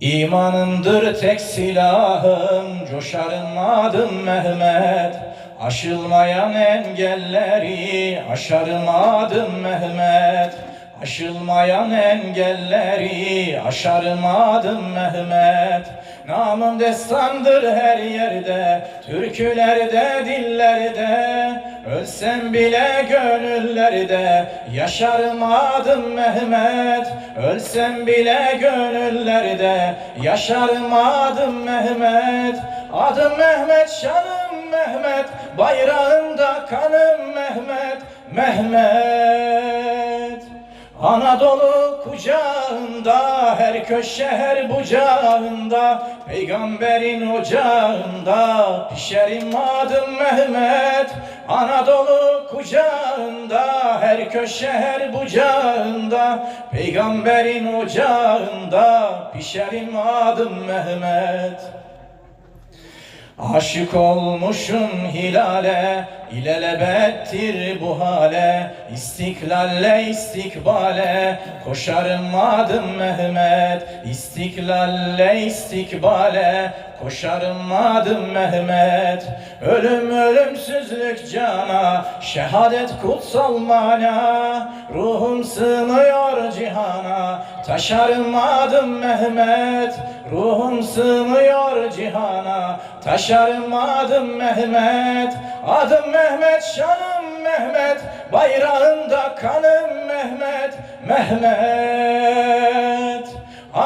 İmanımdır tek silahım, coşarım adım Mehmet. Aşılmayan engelleri, aşarım adım Mehmet. Aşılmayan engelleri, aşarım adım Mehmet. Namım destandır her yerde, türkülerde, dillerde. Ölsem bile gönüllerde, yaşarım adım Mehmet. Ölsem bile gönüllerde, yaşarım adım Mehmet. Adım Mehmet, şanım Mehmet, bayrağında kanım Mehmet, Mehmet. Anadolu kucağında, her köşe her bucağında, peygamberin ocağında, pişerim adım Mehmet. Anadolu kucağında, her köşe her bucağında, peygamberin ocağında, pişerim adım Mehmet. Aşık olmuşum hilale, ilelebettir bu hale, istiklalle istikbale, koşarım adım Mehmet, istiklalle istikbale, koşarım adım Mehmet. Ölüm ölümsüzlük cana, şehadet kutsal mana, ruhum sığmıyor cihana, taşarım adım Mehmet, ruhum sığmıyor cihana, taşarım adım Mehmet, adım Mehmet, şanım Mehmet, bayrağında kanım Mehmet, Mehmet.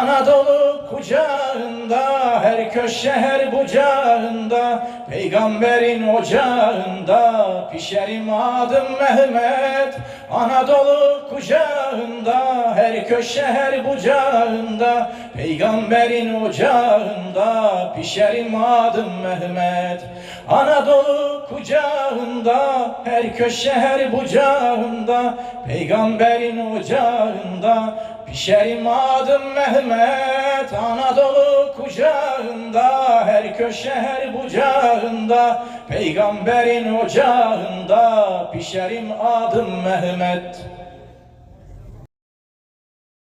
Anadolu kucağında, her köşe her bucağında, peygamberin ocağında, pişerim adım Mehmet. Anadolu kucağında, her köşe her bucağında, peygamberin ocağında, pişerim adım Mehmet. Anadolu kucağında, her köşe her bucağında, peygamberin ocağında, Pişerim adım Mehmet Anadolu kucağında Her köşe her bucağında Peygamberin ocağında Pişerim adım Mehmet